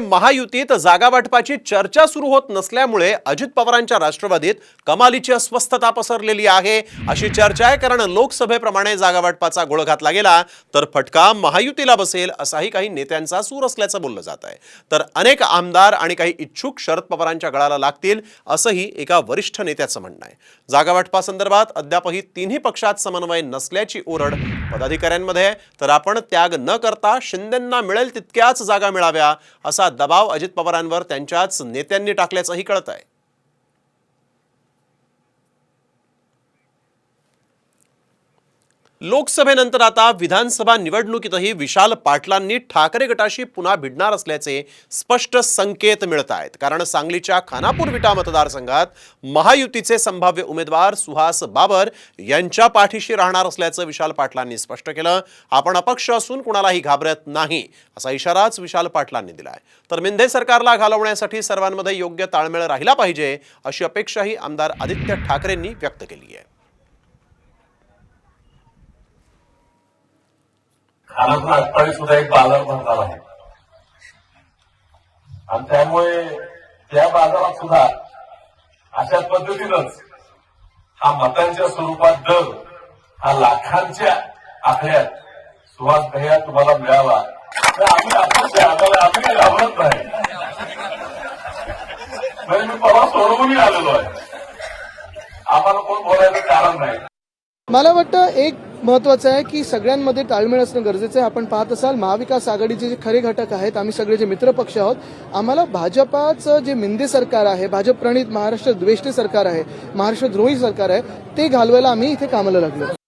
महायुतीत जागा वाटपाची चर्चा सुरू होत नसल्यामुळे अजित पवारांच्या राष्ट्रवादीत कमालीची अस्वस्थता पसरलेली आहे. अशी चर्चा आहे कारण लोकसभेप्रमाणे जागा वाटपाचा गोळ घातला गेला तर फटका महायुतीला बसेल असाही काही नेत्यांचा सूर असल्याचं बोललं जात आहे. तर अनेक आमदार आणि काही इच्छुक शरद पवारांच्या गळाला लागतील असंही एका वरिष्ठ नेत्याचं म्हणणं आहे. जागा वाटपासंदर्भात अद्यापही तिन्ही पक्षात समन्वय नसल्याची ओरड पदाधिकाऱ्यांमध्ये तर आपण त्याग न करता शिंदेंना मिळेल तितक्याच जागा मिळाव्या असा दबाव अजित पवारांवर त्यांच्याच नेत्यांनी टाकल्याचंही कळत आहे लोकसभेनंतर आता विधानसभा निवडणुकीतही विशाल पाटलांनी ठाकरे गटाशी पुन्हा भिडणार असल्याचे स्पष्ट संकेत मिळत आहेत कारण सांगलीच्या खानापूर विटा मतदारसंघात महायुतीचे संभाव्य उमेदवार सुहास बाबर यांच्या पाठीशी राहणार असल्याचं विशाल पाटलांनी स्पष्ट केलं. आपण अपक्ष असून कुणालाही घाबरत नाही असा इशाराच विशाल पाटलांनी दिलाय. तर मिंधे सरकारला घालवण्यासाठी सर्वांमध्ये योग्य ताळमेळ राहिला पाहिजे अशी अपेक्षाही आमदार आदित्य ठाकरेंनी व्यक्त केली आहे. खानापूर अठ्ठावीस सुद्धा एक बाजार भरणार आहे. आणि त्यामुळे त्या बाजारात सुद्धा अशा पद्धतीनंच हा मतांच्या स्वरूपात दर हा लाखांच्या आकड्यात सुहास भैया तुम्हाला मिळाला तर आम्ही अपक्ष आम्हाला आम्ही काही घाबरत नाही. म्हणजे मी परवा सोडवूनही आलेलो आहे. आम्हाला कोण बोलायचं कारण नाही. मला वाटतं एक महत्वाचं आहे की सगळ्यांमध्ये ताळमेळ असणं गरजेचं आहे. आपण पाहत असाल महाविकास आघाडीचे जे खरे घटक आहेत आम्ही सगळे जे मित्रपक्ष आहोत आम्हाला भाजपाचं जे मिंदे सरकार आहे भाजप प्रणित महाराष्ट्र द्वेष्टे सरकार आहे महाराष्ट्र द्रोही सरकार आहे ते घालवायला आम्ही इथे कामाला लागलो.